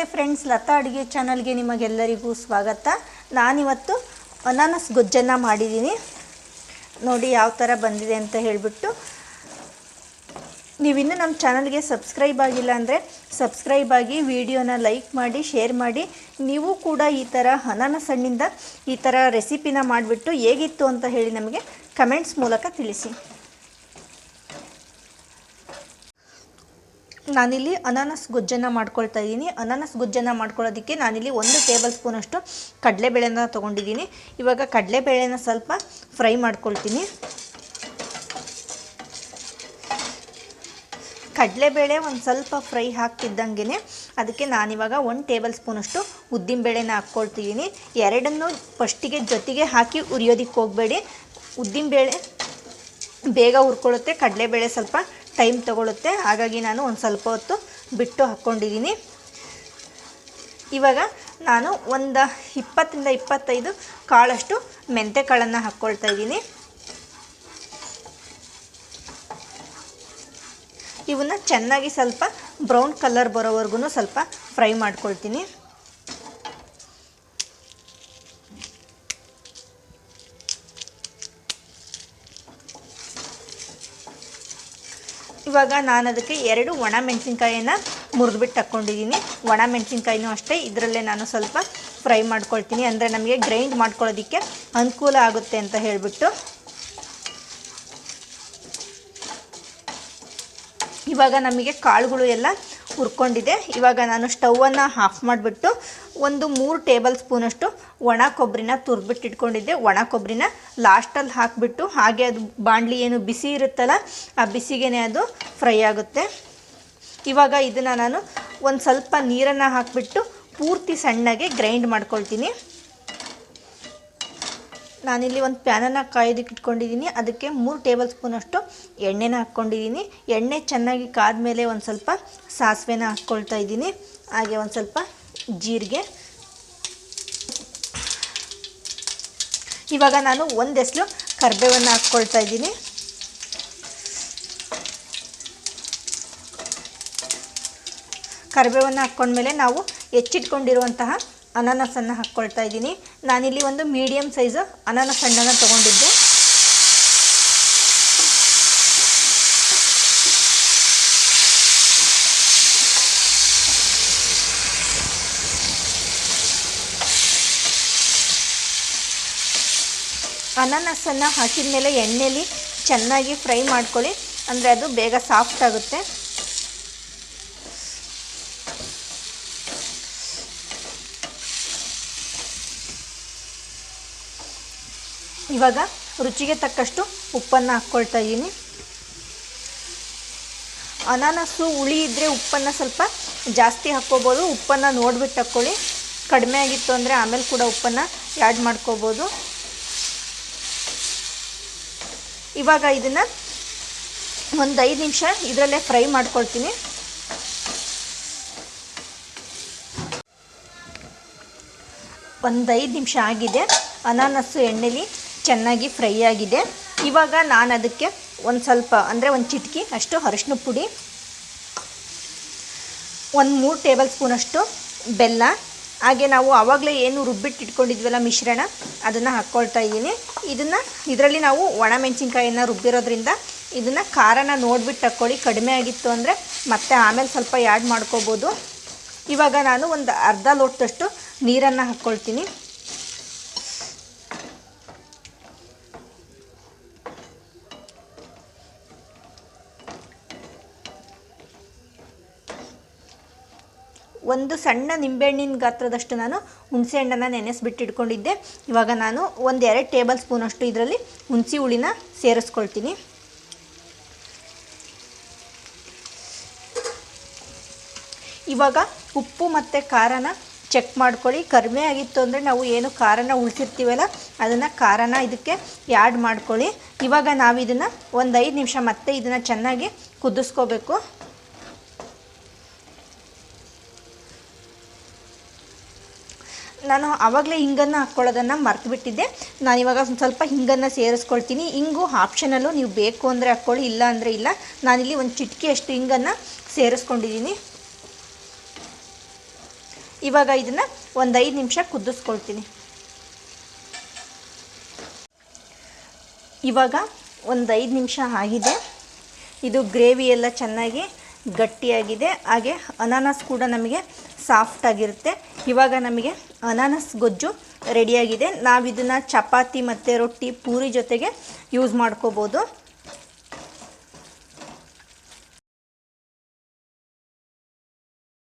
ನಮಸ್ತೆ ಫ್ರೆಂಡ್ಸ್ ಲತಾ ಅಡುಗೆ ಚಾನಲ್ಗೆ ನಿಮಗೆಲ್ಲರಿಗೂ ಸ್ವಾಗತ. ನಾನಿವತ್ತು ಅನಾನಸ್ ಗೊಜ್ಜನ್ನು ಮಾಡಿದ್ದೀನಿ. ನೋಡಿ ಯಾವ ಥರ ಬಂದಿದೆ ಅಂತ ಹೇಳಿಬಿಟ್ಟು. ನೀವಿನ್ನೂ ನಮ್ಮ ಚಾನಲ್ಗೆ ಸಬ್ಸ್ಕ್ರೈಬ್ ಆಗಿಲ್ಲ ಅಂದರೆ ಸಬ್ಸ್ಕ್ರೈಬ್ ಆಗಿ ವಿಡಿಯೋನ ಲೈಕ್ ಮಾಡಿ ಶೇರ್ ಮಾಡಿ. ನೀವು ಕೂಡ ಈ ಥರ ಅನಾನಸ್ ಹಣ್ಣಿಂದ ಈ ಥರ ರೆಸಿಪಿನ ಮಾಡಿಬಿಟ್ಟು ಹೇಗಿತ್ತು ಅಂತ ಹೇಳಿ ನಮಗೆ ಕಮೆಂಟ್ಸ್ ಮೂಲಕ ತಿಳಿಸಿ. ನಾನಿಲ್ಲಿ ಅನಾನಸ್ ಗೊಜ್ಜನ್ನು ಮಾಡ್ಕೊಳ್ತಾ ಇದ್ದೀನಿ. ಅನಾನಸ್ ಗೊಜ್ಜನ್ನು ಮಾಡ್ಕೊಳ್ಳೋದಕ್ಕೆ ನಾನಿಲ್ಲಿ ಒಂದು ಟೇಬಲ್ ಸ್ಪೂನಷ್ಟು ಕಡಲೆಬೇಳೆನ ತೊಗೊಂಡಿದ್ದೀನಿ. ಇವಾಗ ಕಡಲೆಬೇಳೆನ ಸ್ವಲ್ಪ ಫ್ರೈ ಮಾಡ್ಕೊಳ್ತೀನಿ. ಕಡಲೆಬೇಳೆ ಒಂದು ಸ್ವಲ್ಪ ಫ್ರೈ ಹಾಕ್ತಿದ್ದಂಗೆ ಅದಕ್ಕೆ ನಾನಿವಾಗ ಒಂದು ಟೇಬಲ್ ಸ್ಪೂನಷ್ಟು ಉದ್ದಿನಬೇಳೆನ ಹಾಕ್ಕೊಳ್ತಿದ್ದೀನಿ. ಎರಡನ್ನು ಫಸ್ಟಿಗೆ ಜೊತೆಗೆ ಹಾಕಿ ಉರಿಯೋದಕ್ಕೆ ಹೋಗಬೇಡಿ. ಉದ್ದಿನಬೇಳೆ ಬೇಗ ಹುರ್ಕೊಳ್ಳುತ್ತೆ. ಕಡಲೆಬೇಳೆ ಸ್ವಲ್ಪ ಟೈಮ್ ತಗೊಳುತ್ತೆ. ಹಾಗಾಗಿ ನಾನು ಒಂದು ಸ್ವಲ್ಪ ಹೊತ್ತು ಬಿಟ್ಟು ಹಾಕ್ಕೊಂಡಿದ್ದೀನಿ ಇವಾಗ ನಾನು ಒಂದು ಇಪ್ಪತ್ತರಿಂದ ಇಪ್ಪತ್ತೈದು ಕಾಳಷ್ಟು ಮೆಂತೆ ಕಾಳನ್ನು ಹಾಕ್ಕೊಳ್ತಾ ಇದ್ದೀನಿ ಇವನ್ನ ಚೆನ್ನಾಗಿ ಸ್ವಲ್ಪ ಬ್ರೌನ್ ಕಲರ್ ಬರೋವರೆಗೂ ಸ್ವಲ್ಪ ಫ್ರೈ ಮಾಡ್ಕೊಳ್ತೀನಿ. ಇವಾಗ ನಾನು ಅದಕ್ಕೆ ಎರಡು ಒಣ ಮೆಣಸಿನ್ಕಾಯಿನ ಮುರಿದ್ಬಿಟ್ಟು ತಕ್ಕೊಂಡಿದ್ದೀನಿ ಒಣ ಮೆಣಸಿನ್ಕಾಯಿನೂ ಅಷ್ಟೇ, ಇದರಲ್ಲೇ ನಾನು ಸ್ವಲ್ಪ ಫ್ರೈ ಮಾಡ್ಕೊಳ್ತೀನಿ. ಅಂದರೆ ನಮಗೆ ಗ್ರೈಂಡ್ ಮಾಡ್ಕೊಳ್ಳೋದಕ್ಕೆ ಅನುಕೂಲ ಆಗುತ್ತೆ ಅಂತ ಹೇಳಿಬಿಟ್ಟು. ಇವಾಗ ನಮಗೆ ಕಾಳುಗಳು ಎಲ್ಲ ಹುರ್ಕೊಂಡಿದೆ. ಇವಾಗ ನಾನು ಸ್ಟವನ್ನು ಆಫ್ ಮಾಡಿಬಿಟ್ಟು ಒಂದು ಮೂರು ಟೇಬಲ್ ಸ್ಪೂನಷ್ಟು ಒಣ ಕೊಬ್ಬರಿನ ತುರ್ಬಿಟ್ಟು ಇಟ್ಕೊಂಡಿದ್ದೆ. ಒಣ ಕೊಬ್ಬರಿನ ಲಾಸ್ಟಲ್ಲಿ ಹಾಕಿಬಿಟ್ಟು ಹಾಗೆ ಅದು ಬಾಣಲಿ ಏನು ಬಿಸಿ ಇರುತ್ತಲ್ಲ, ಆ ಬಿಸಿಗೆ ಅದು ಫ್ರೈ ಆಗುತ್ತೆ. ಇವಾಗ ಇದನ್ನು ನಾನು ಒಂದು ಸ್ವಲ್ಪ ನೀರನ್ನು ಹಾಕಿಬಿಟ್ಟು ಪೂರ್ತಿ ಸಣ್ಣಗೆ ಗ್ರೈಂಡ್ ಮಾಡ್ಕೊಳ್ತೀನಿ. ನಾನಿಲ್ಲಿ ಒಂದು ಪ್ಯಾನನ್ನು ಕಾಯೋದಕ್ಕೆ ಇಟ್ಕೊಂಡಿದ್ದೀನಿ. ಅದಕ್ಕೆ ಮೂರು ಟೇಬಲ್ ಸ್ಪೂನಷ್ಟು ಎಣ್ಣೆನ ಹಾಕ್ಕೊಂಡಿದ್ದೀನಿ. ಎಣ್ಣೆ ಚೆನ್ನಾಗಿ ಕಾದ್ಮೇಲೆ ಒಂದು ಸ್ವಲ್ಪ ಸಾಸಿವೆನ ಹಾಕ್ಕೊಳ್ತಾ ಇದ್ದೀನಿ. ಹಾಗೆ ಒಂದು ಸ್ವಲ್ಪ ಜೀರಿಗೆ. ಇವಾಗ ನಾನು ಒಂದೆಸ್ಲು ಕರಿಬೇವನ್ನು ಹಾಕ್ಕೊಳ್ತಾ ಇದ್ದೀನಿ. ಕರಿಬೇವನ್ನು ಹಾಕ್ಕೊಂಡ್ಮೇಲೆ ನಾವು ಹೆಚ್ಚಿಟ್ಕೊಂಡಿರುವಂತಹ ಅನಾನಸನ್ನು ಹಾಕ್ಕೊಳ್ತಾ ಇದ್ದೀನಿ. ನಾನಿಲ್ಲಿ ಒಂದು ಮೀಡಿಯಮ್ ಸೈಜು ಅನಾನಸ್ ಹಣ್ಣನ್ನು ತೊಗೊಂಡಿದ್ದೆ. ಅನಾನಸನ್ನು ಹಾಕಿದ ಮೇಲೆ ಎಣ್ಣೆಯಲ್ಲಿ ಚೆನ್ನಾಗಿ ಫ್ರೈ ಮಾಡ್ಕೊಳ್ಳಿ. ಅಂದರೆ ಅದು ಬೇಗ ಸಾಫ್ಟ್ ಆಗುತ್ತೆ. ಇವಾಗ ರುಚಿಗೆ ತಕ್ಕಷ್ಟು ಉಪ್ಪನ್ನು ಹಾಕ್ಕೊಳ್ತಾ ಇದ್ದೀನಿ. ಅನಾನಸು, ಹುಳಿ ಇದ್ದರೆ ಉಪ್ಪನ್ನು ಸ್ವಲ್ಪ ಜಾಸ್ತಿ ಹಾಕ್ಕೋಬೋದು. ಉಪ್ಪನ್ನು ನೋಡಿಬಿಟ್ಟು ಹಾಕ್ಕೊಳ್ಳಿ. ಕಡಿಮೆ ಆಗಿತ್ತು ಅಂದರೆ ಆಮೇಲೆ ಕೂಡ ಉಪ್ಪನ್ನು ಆ್ಯಡ್ ಮಾಡ್ಕೋಬೋದು. ಇವಾಗ ಇದನ್ನು ಒಂದು ಐದು ನಿಮಿಷ ಇದರಲ್ಲೇ ಫ್ರೈ ಮಾಡ್ಕೊಳ್ತೀನಿ. ಒಂದು ಐದು ನಿಮಿಷ ಆಗಿದೆ. ಅನಾನಸ್ಸು ಎಣ್ಣೆಲಿ ಚೆನ್ನಾಗಿ ಫ್ರೈ ಆಗಿದೆ. ಇವಾಗ ನಾನು ಅದಕ್ಕೆ ಒಂದು ಸ್ವಲ್ಪ, ಅಂದರೆ ಒಂದು ಚಿಟಕಿ ಅಷ್ಟು ಅರಿಶಿನ ಪುಡಿ, ಒಂದು ಮೂರು ಟೇಬಲ್ ಸ್ಪೂನಷ್ಟು ಬೆಲ್ಲ. ಹಾಗೆ ನಾವು ಆವಾಗಲೇ ಏನು ರುಬ್ಬಿಟ್ಟು ಇಟ್ಕೊಂಡಿದ್ವಲ್ಲ ಮಿಶ್ರಣ, ಅದನ್ನು ಹಾಕ್ಕೊಳ್ತಾ ಇದ್ದೀನಿ. ಇದನ್ನು, ಇದರಲ್ಲಿ ನಾವು ಒಣ ಮೆಣಸಿನ್ಕಾಯಿನ ರುಬ್ಬಿರೋದ್ರಿಂದ ಇದನ್ನು ಖಾರನ ನೋಡಿಬಿಟ್ಟು ಹಾಕ್ಕೊಳ್ಳಿ ಕಡಿಮೆ ಆಗಿತ್ತು ಅಂದರೆ ಮತ್ತೆ ಆಮೇಲೆ ಸ್ವಲ್ಪ ಆ್ಯಡ್ ಮಾಡ್ಕೋಬೋದು. ಇವಾಗ ನಾನು ಒಂದು ಅರ್ಧ ಲೋಟದಷ್ಟು ನೀರನ್ನು ಹಾಕ್ಕೊಳ್ತೀನಿ ಒಂದು ಸಣ್ಣ ನಿಂಬೆಹಣ್ಣಿನ ಗಾತ್ರದಷ್ಟು ನಾನು ಹುಣಸೆ ಹಣ್ಣನ್ನು ನೆನೆಸಿಬಿಟ್ಟಿಟ್ಕೊಂಡಿದ್ದೆ ಇವಾಗ ನಾನು ಒಂದು ಎರಡು ಟೇಬಲ್ ಸ್ಪೂನಷ್ಟು ಇದರಲ್ಲಿ ಹುಣಸೆ ಹುಳಿನ ಸೇರಿಸ್ಕೊಳ್ತೀನಿ. ಇವಾಗ ಉಪ್ಪು ಮತ್ತು ಖಾರನ ಚೆಕ್ ಮಾಡ್ಕೊಳ್ಳಿ. ಕಡಿಮೆ ಆಗಿತ್ತು ಅಂದರೆ ನಾವು ಏನು ಖಾರನ ಉಳಿಸಿರ್ತೀವಲ್ಲ, ಅದನ್ನು ಖಾರನ ಇದಕ್ಕೆ ಆ್ಯಡ್ ಮಾಡ್ಕೊಳ್ಳಿ. ಇವಾಗ ನಾವು ಇದನ್ನು ಒಂದು ಐದು ನಿಮಿಷ ಮತ್ತೆ ಇದನ್ನು ಚೆನ್ನಾಗಿ ಕುದಿಸ್ಕೋಬೇಕು. ನಾನು ಆವಾಗಲೇ ಹಿಂಗನ್ನು ಹಾಕ್ಕೊಳ್ಳೋದನ್ನು ಮರ್ತುಬಿಟ್ಟಿದ್ದೆ. ನಾನು ಒಂದು ಸ್ವಲ್ಪ ಹಿಂಗನ್ನು ಸೇರಿಸ್ಕೊಳ್ತೀನಿ. ಹಿಂಗು ಆಪ್ಷನಲ್ಲೂ ನೀವು ಬೇಕು ಅಂದರೆ ಹಾಕ್ಕೊಳ್ಳಿ, ಇಲ್ಲ ಅಂದರೆ ಇಲ್ಲ. ನಾನಿಲ್ಲಿ ಒಂದು ಚಿಟಕಿಯಷ್ಟು ಹಿಂಗನ್ನು ಸೇರಿಸ್ಕೊಂಡಿದ್ದೀನಿ. ಇವಾಗ ಇದನ್ನು ಒಂದು ಐದು ನಿಮಿಷ ಕುದಿಸ್ಕೊಳ್ತೀನಿ. ಇವಾಗ ಒಂದು ಐದು ನಿಮಿಷ ಆಗಿದೆ. ಇದು ಗ್ರೇವಿ ಎಲ್ಲ ಚೆನ್ನಾಗಿ ಗಟ್ಟಿಯಾಗಿದೆ. ಹಾಗೆ ಅನಾನಸ್ ಕೂಡ ನಮಗೆ ಸಾಫ್ಟಾಗಿರುತ್ತೆ ಇವಾಗ ನಮಗೆ ಅನಾನಸ್ ಗೊಜ್ಜು ರೆಡಿಯಾಗಿದೆ. ನಾವು ಇದನ್ನು ಚಪಾತಿ ಮತ್ತು ರೊಟ್ಟಿ ಪೂರಿ ಜೊತೆಗೆ ಯೂಸ್ ಮಾಡ್ಕೋಬೋದು.